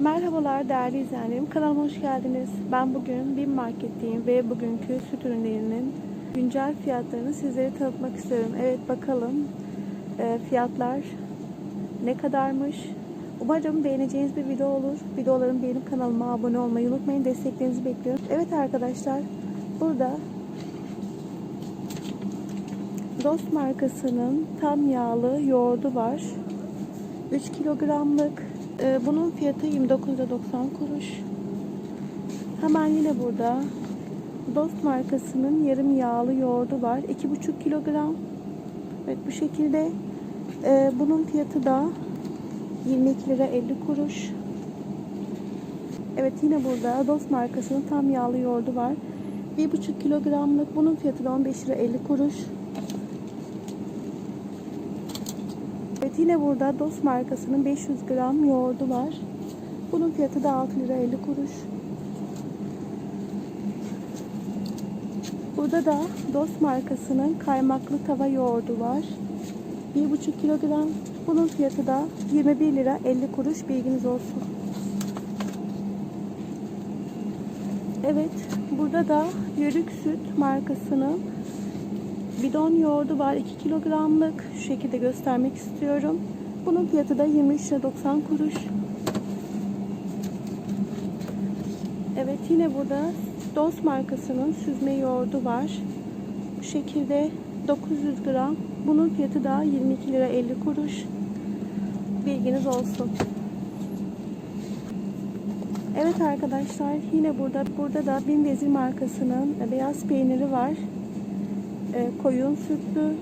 Merhabalar değerli izleyenlerim. Kanalıma hoş geldiniz. Ben bugün BİM Market'teyim ve bugünkü süt ürünlerinin güncel fiyatlarını sizlere tanıtmak istiyorum. Evet bakalım e, fiyatlar ne kadarmış. Umarım beğeneceğiniz bir video olur. Videolarımı beğenip kanalıma abone olmayı unutmayın. Desteklerinizi bekliyorum. Evet arkadaşlar burada Dost markasının tam yağlı yoğurdu var. 3 kilogramlık. Ee, bunun fiyatı 29.90 kuruş. Hemen yine burada Dost markasının yarım yağlı yoğurdu var. 2,5 kilogram. Evet bu şekilde. Ee, bunun fiyatı da 22 lira 50 kuruş. Evet yine burada Dost markasının tam yağlı yoğurdu var. 1,5 kilogramlık. Bunun fiyatı da 15 lira 50 kuruş. Evet yine burada Dost markasının 500 gram yoğurdu var. Bunun fiyatı da 6 lira 50 kuruş. Burada da Dost markasının kaymaklı tava yoğurdu var. 1,5 kilogram. Bunun fiyatı da 21 lira 50 kuruş bilginiz olsun. Evet burada da Yörük Süt markasının bidon yoğurdu var 2 kilogramlık. Şu şekilde göstermek istiyorum. Bunun fiyatı da 23 lira 90 kuruş. Evet yine burada Dost markasının süzme yoğurdu var. Bu şekilde 900 gram. Bunun fiyatı da 22 lira 50 kuruş. Bilginiz olsun. Evet arkadaşlar yine burada burada da Bin Vezir markasının beyaz peyniri var. E, koyun sütlü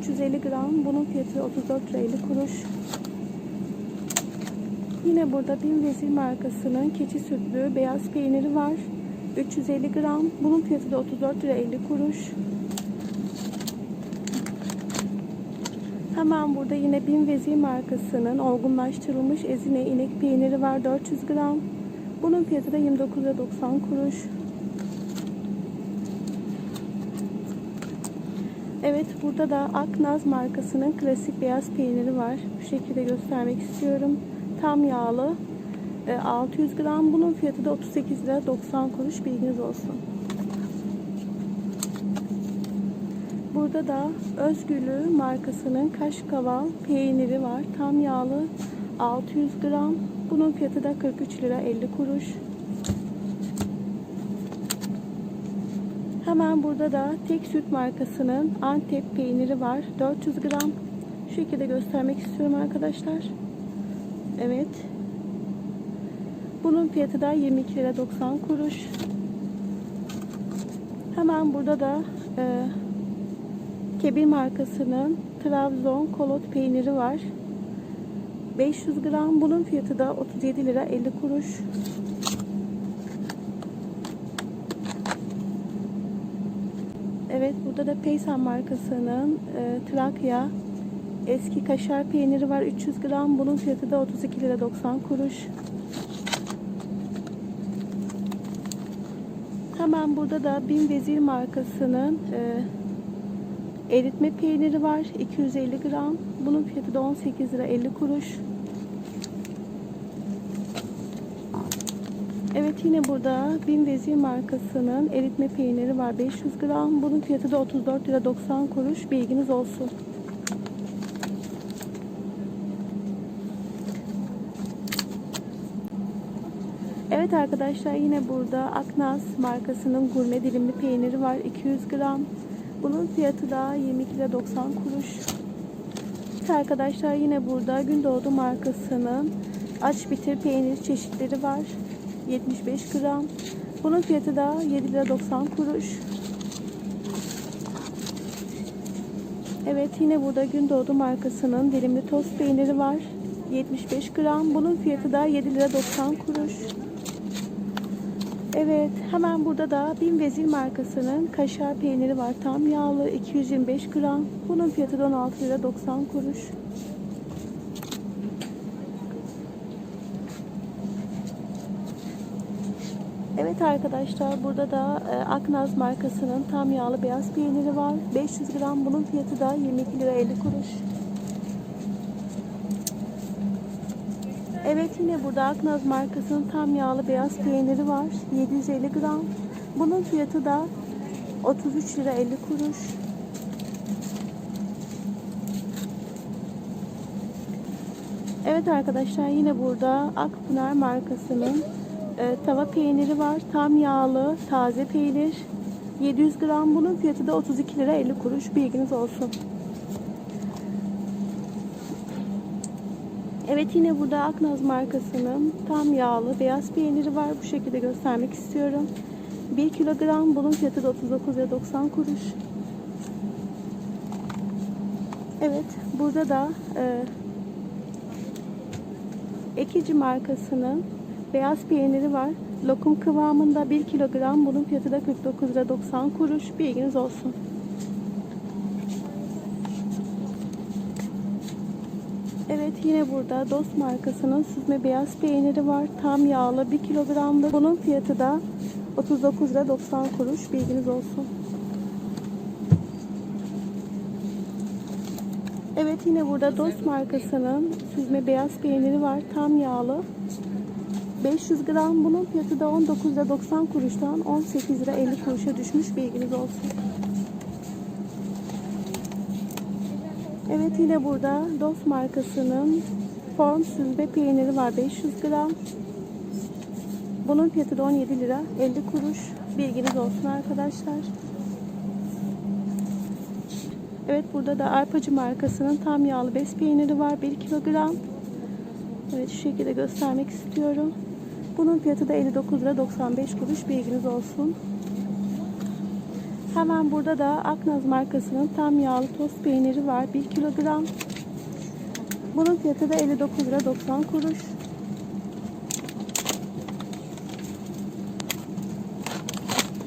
350 gram. Bunun fiyatı 34 lira 50 kuruş. Yine burada Bin Vezir markasının keçi sütlü beyaz peyniri var. 350 gram. Bunun fiyatı da 34 lira 50 kuruş. Hemen burada yine Bin Vezir markasının olgunlaştırılmış ezine inek peyniri var 400 gram. Bunun fiyatı da 29 lira 90 kuruş. Evet burada da Aknaz markasının klasik beyaz peyniri var. Bu şekilde göstermek istiyorum. Tam yağlı. E, 600 gram. Bunun fiyatı da 38 lira 90 kuruş. Bilginiz olsun. Burada da Özgülü markasının kaşkaval peyniri var. Tam yağlı 600 gram. Bunun fiyatı da 43 lira 50 kuruş. Hemen burada da tek süt markasının Antep peyniri var. 400 gram. Şu şekilde göstermek istiyorum arkadaşlar. Evet. Bunun fiyatı da 22 lira 90 kuruş. Hemen burada da e, Kebir markasının Trabzon kolot peyniri var. 500 gram. Bunun fiyatı da 37 lira 50 kuruş. Evet burada da Peysan markasının e, Trakya eski kaşar peyniri var 300 gram. Bunun fiyatı da 32 lira 90 kuruş. Hemen burada da Bin Vezir markasının e, eritme peyniri var 250 gram. Bunun fiyatı da 18 lira 50 kuruş. Evet yine burada Bin Vezir markasının eritme peyniri var 500 gram. Bunun fiyatı da 34 lira 90 kuruş. Bilginiz olsun. Evet arkadaşlar yine burada Aknaz markasının gurme dilimli peyniri var 200 gram. Bunun fiyatı da 22 lira 90 kuruş. Evet arkadaşlar yine burada Gündoğdu markasının aç bitir peynir çeşitleri var. 75 gram. Bunun fiyatı da 7 lira 90 kuruş. Evet yine burada Gündoğdu markasının dilimli tost peyniri var. 75 gram. Bunun fiyatı da 7 lira 90 kuruş. Evet hemen burada da Bin Vezir markasının kaşar peyniri var. Tam yağlı 225 gram. Bunun fiyatı da 16 lira 90 kuruş. Evet arkadaşlar burada da e, Aknaz markasının tam yağlı beyaz peyniri var. 500 gram bunun fiyatı da 22 lira 50 kuruş. Evet yine burada Aknaz markasının tam yağlı beyaz peyniri var. 750 gram. Bunun fiyatı da 33 lira 50 kuruş. Evet arkadaşlar yine burada Akpınar markasının e, tava peyniri var. Tam yağlı taze peynir. 700 gram bunun fiyatı da 32 lira 50 kuruş. Bilginiz olsun. Evet yine burada Aknaz markasının tam yağlı beyaz peyniri var. Bu şekilde göstermek istiyorum. 1 kilogram bunun fiyatı da 39 lira 90 kuruş. Evet burada da e, Ekici markasının beyaz peyniri var. Lokum kıvamında 1 kilogram. Bunun fiyatı da 49 lira 90 kuruş. Bilginiz olsun. Evet yine burada Dost markasının süzme beyaz peyniri var. Tam yağlı 1 kilogramda. Bunun fiyatı da 39 lira 90 kuruş. Bilginiz olsun. Evet yine burada Dost markasının süzme beyaz peyniri var. Tam yağlı. 500 gram. Bunun fiyatı da 19 lira 90 kuruştan 18 lira 50 kuruşa düşmüş. Bilginiz olsun. Evet yine burada Dost markasının form süzme peyniri var. 500 gram. Bunun fiyatı da 17 lira 50 kuruş. Bilginiz olsun arkadaşlar. Evet burada da Arpacı markasının tam yağlı bez peyniri var. 1 kilogram. Evet şu şekilde göstermek istiyorum. Bunun fiyatı da 59 lira 95 kuruş. Bilginiz olsun. Hemen burada da Aknaz markasının tam yağlı toz peyniri var. 1 kilogram. Bunun fiyatı da 59 lira 90 kuruş.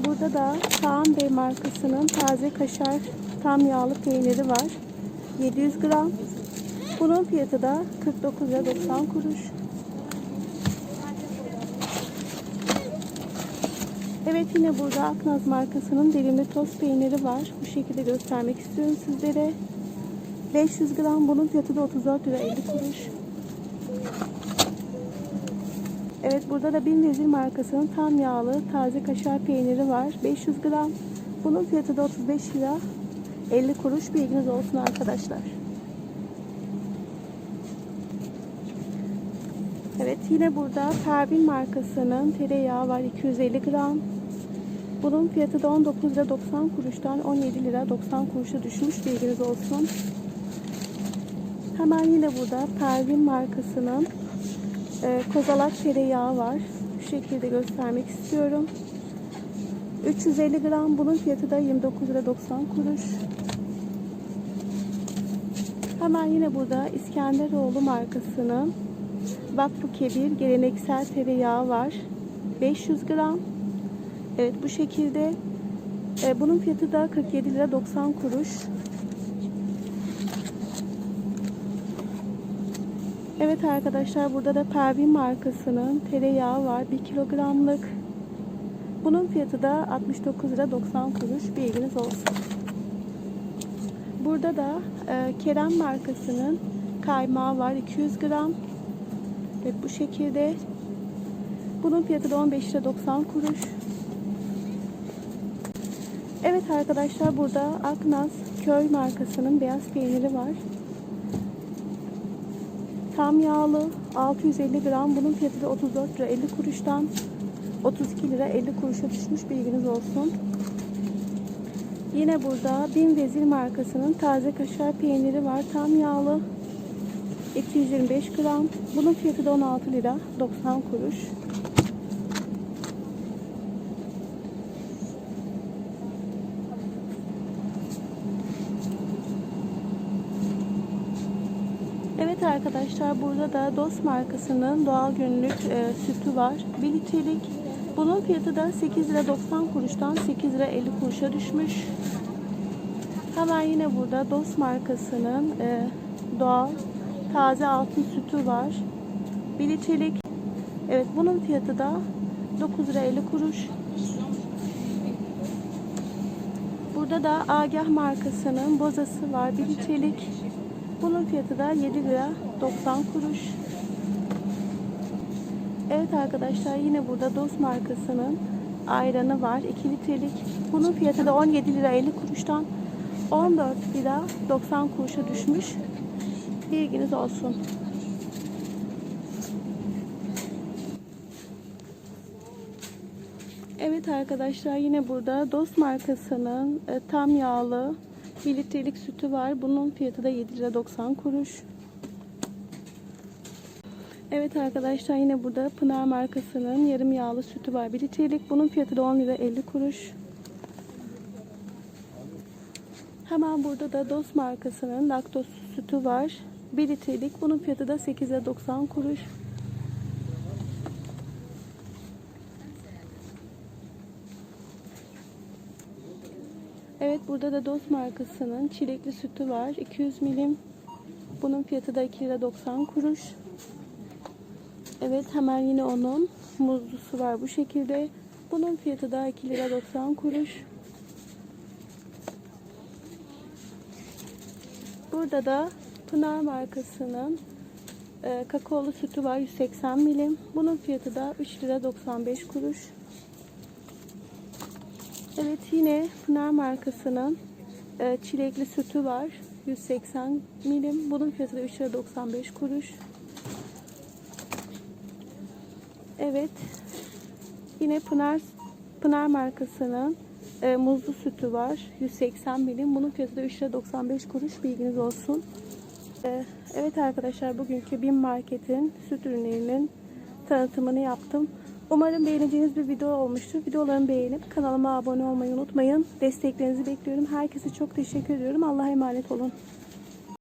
Burada da Kaan Bey markasının taze kaşar tam yağlı peyniri var. 700 gram. Bunun fiyatı da 49 lira 90 kuruş. Evet yine burada Aknaz markasının dilimli toz peyniri var. Bu şekilde göstermek istiyorum sizlere. 500 gram bunun fiyatı da 34 lira 50 kuruş. Evet burada da Bin Vezir markasının tam yağlı taze kaşar peyniri var. 500 gram. Bunun fiyatı da 35 lira 50 kuruş bilginiz olsun arkadaşlar. Evet yine burada Pervin markasının tereyağı var 250 gram. Bunun fiyatı da 19 lira 90 kuruştan 17 lira 90 kuruşa düşmüş bilginiz olsun. Hemen yine burada Pervin markasının e, kozalak tereyağı var. Şu şekilde göstermek istiyorum. 350 gram bunun fiyatı da 29 lira 90 kuruş. Hemen yine burada İskenderoğlu markasının Vakfı Kebir geleneksel tereyağı var. 500 gram. Evet bu şekilde. E, bunun fiyatı da 47 lira 90 kuruş. Evet arkadaşlar burada da Pervin markasının tereyağı var. 1 kilogramlık. Bunun fiyatı da 69 lira 90 kuruş. Bilginiz olsun. Burada da e, Kerem markasının kaymağı var 200 gram. Evet bu şekilde. Bunun fiyatı da 15 lira 90 kuruş. Evet arkadaşlar burada Aknaz köy markasının beyaz peyniri var. Tam yağlı 650 gram. Bunun fiyatı da 34 lira 50 kuruştan 32 lira 50 kuruşa düşmüş bilginiz olsun. Yine burada Bin Vezir markasının taze kaşar peyniri var. Tam yağlı. 225 gram. Bunun fiyatı da 16 lira 90 kuruş. Evet arkadaşlar burada da Dost markasının doğal günlük e, sütü var. 1 litrelik. Bunun fiyatı da 8 lira 90 kuruştan 8 lira 50 kuruşa düşmüş. Hemen yine burada Dost markasının e, doğal taze altın sütü var. 1 litrelik. Evet bunun fiyatı da 9 lira 50 kuruş. Burada da Agah markasının bozası var. 1 litrelik. Bunun fiyatı da 7 lira 90 kuruş. Evet arkadaşlar yine burada Dost markasının ayranı var. 2 litrelik. Bunun fiyatı da 17 lira 50 kuruştan 14 lira 90 kuruşa düşmüş. Bilginiz olsun. Evet arkadaşlar yine burada Dost markasının e, tam yağlı 1 litrelik sütü var. Bunun fiyatı da 7 lira 90 kuruş. Evet arkadaşlar yine burada Pınar markasının yarım yağlı sütü var. 1 litrelik. Bunun fiyatı da 10 lira 50 kuruş. Hemen burada da Dost markasının laktoz sütü var. 1 litrelik. Bunun fiyatı da 8 lira 90 kuruş. Evet burada da Dost markasının çilekli sütü var. 200 milim. Bunun fiyatı da 2 lira 90 kuruş. Evet hemen yine onun muzlusu var bu şekilde. Bunun fiyatı da 2 lira 90 kuruş. Burada da Pınar markasının e, kakaolu sütü var 180 milim. Bunun fiyatı da 3 lira 95 kuruş. Evet yine Pınar markasının e, çilekli sütü var 180 milim. Bunun fiyatı da 3 lira 95 kuruş. Evet. Yine Pınar Pınar markasının e, muzlu sütü var. 180 milim. Bunun fiyatı da 3 lira 95 kuruş. Bilginiz olsun. E, evet arkadaşlar bugünkü Bin Market'in süt ürünlerinin tanıtımını yaptım. Umarım beğeneceğiniz bir video olmuştur. Videolarımı beğenip kanalıma abone olmayı unutmayın. Desteklerinizi bekliyorum. Herkese çok teşekkür ediyorum. Allah'a emanet olun.